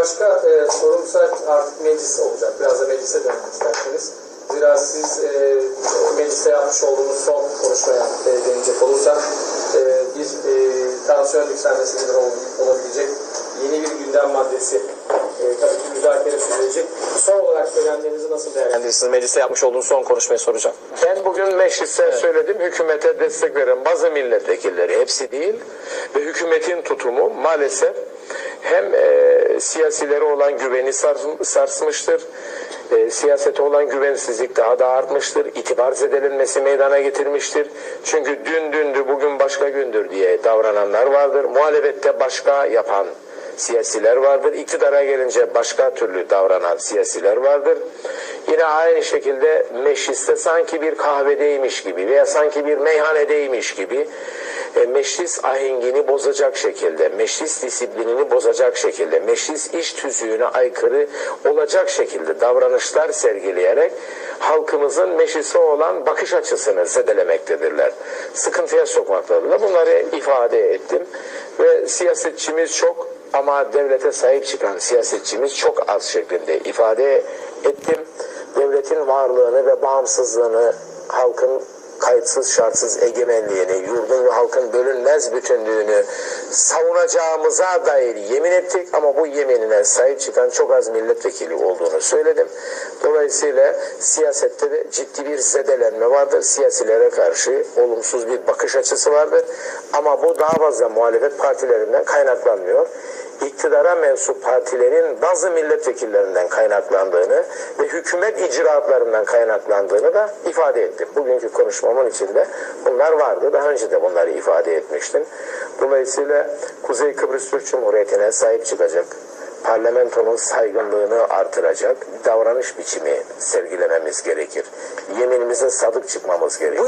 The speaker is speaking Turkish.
başka e, sorumsa artık meclis olacak. Biraz da meclise dönmek isterseniz. Zira siz e, mecliste yapmış olduğunuz son konuşmaya e, değinecek olursak e, bir e, tansiyon yükselmesidir ol- olabilecek yeni bir gündem maddesi. E, tabii ki müzakere sürecek. Son olarak söylemlerinizi nasıl değerlendirirsiniz? Mecliste yapmış olduğunuz son konuşmayı soracağım. Ben bugün mecliste söyledim hükümete destek veren bazı milletvekilleri hepsi değil ve hükümetin tutumu maalesef hem e, siyasilere olan güveni sars- sarsmıştır, e, siyasete olan güvensizlik daha da artmıştır, itibar zedelenmesi meydana getirmiştir. Çünkü dün dündü bugün başka gündür diye davrananlar vardır. Muhalefette başka yapan siyasiler vardır. İktidara gelince başka türlü davranan siyasiler vardır. Yine aynı şekilde mecliste sanki bir kahvedeymiş gibi veya sanki bir meyhanedeymiş gibi e, meclis ahengini bozacak şekilde, meclis disiplinini bozacak şekilde, meclis iş tüzüğüne aykırı olacak şekilde davranışlar sergileyerek halkımızın meclise olan bakış açısını zedelemektedirler. Sıkıntıya sokmaktadırlar. Bunları ifade ettim ve siyasetçimiz çok ama devlete sahip çıkan siyasetçimiz çok az şeklinde ifade ettim. Devletin varlığını ve bağımsızlığını halkın kayıtsız şartsız egemenliğini, yurdun ve halkın bölünmez bütünlüğünü savunacağımıza dair yemin ettik ama bu yeminine sahip çıkan çok az milletvekili olduğunu söyledim. Dolayısıyla siyasette de ciddi bir zedelenme vardır. Siyasilere karşı olumsuz bir bakış açısı vardır. Ama bu daha fazla muhalefet partilerinden kaynaklanmıyor iktidara mensup partilerin bazı milletvekillerinden kaynaklandığını ve hükümet icraatlarından kaynaklandığını da ifade ettim. Bugünkü konuşmamın içinde bunlar vardı. Daha önce de bunları ifade etmiştim. Dolayısıyla Kuzey Kıbrıs Türk Cumhuriyeti'ne sahip çıkacak, parlamentonun saygınlığını artıracak davranış biçimi sergilememiz gerekir. Yeminimize sadık çıkmamız gerekir.